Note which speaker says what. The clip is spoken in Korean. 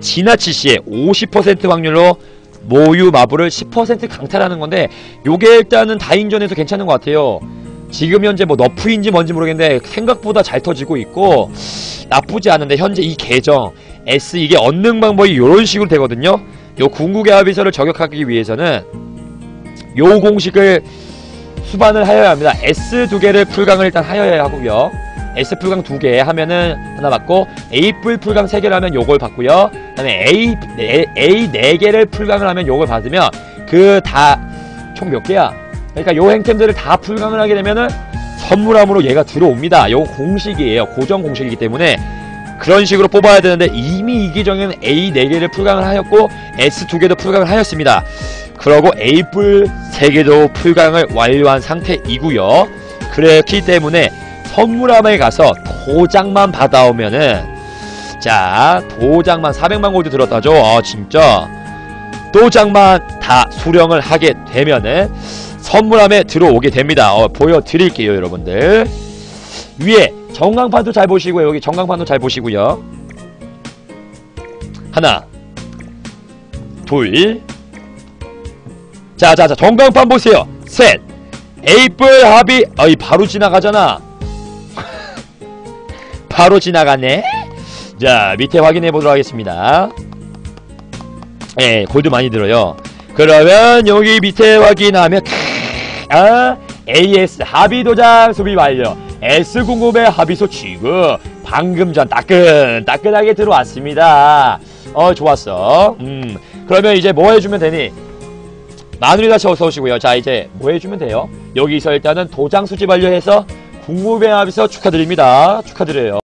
Speaker 1: 지나치 시에 50% 확률로 모유 마부를 10% 강탈하는 건데 요게 일단은 다인전에서 괜찮은 것 같아요. 지금 현재 뭐 너프인지 뭔지 모르겠는데 생각보다 잘 터지고 있고 나쁘지 않은데 현재 이 계정 S 이게 얻는 방법이 요런 식으로 되거든요. 요 궁극의 합의서를 저격하기 위해서는 요 공식을 수반을 하여야 합니다. S 두 개를 풀강을 일단 하여야 하고요. S 풀강 두 개 하면은 하나 받고 A 풀 풀강 세 개를 하면 요걸 받고요. 그다음에 A 네, A 네 개를 풀강을 하면 요걸 받으면 그 다 총 몇 개야? 그러니까 요 행템들을 다 풀강을 하게 되면은 선물함으로 얘가 들어옵니다. 요 공식이에요. 고정 공식이기 때문에 그런 식으로 뽑아야 되는데 이미 이 기정에는 A 4개를 풀강을 하였고 S 2개도 풀강을 하였습니다. 그러고 A 뿔 3개도 풀강을 완료한 상태이고요. 그렇기 때문에 선물함에 가서 도장만 받아오면은 자 도장만 400만 골드 들었다죠. 아 진짜 도장만 다 수령을 하게 되면은 선물함에 들어오게 됩니다. 어, 보여드릴게요 여러분들. 위에 정강판도 잘 보시고요. 여기 정강판도 잘 보시고요. 하나, 둘, 자자자 정강판 보세요. 셋, 에이플 합이 어이 바로 지나가잖아. 바로 지나가네. 자 밑에 확인해 보도록 하겠습니다. 예, 골드 많이 들어요. 그러면 여기 밑에 확인하면 아 AS 합의 도장 수비 완료. S 궁금의 합의소 취급. 방금 전 따끈 따끈하게 들어왔습니다. 어 좋았어. 음 그러면 이제 뭐 해주면 되니? 마누리 다시 어서 오시고요. 자 이제 뭐 해주면 돼요? 여기서 일단은 도장 수집 완료해서 국무배 합의서 축하드립니다. 축하드려요.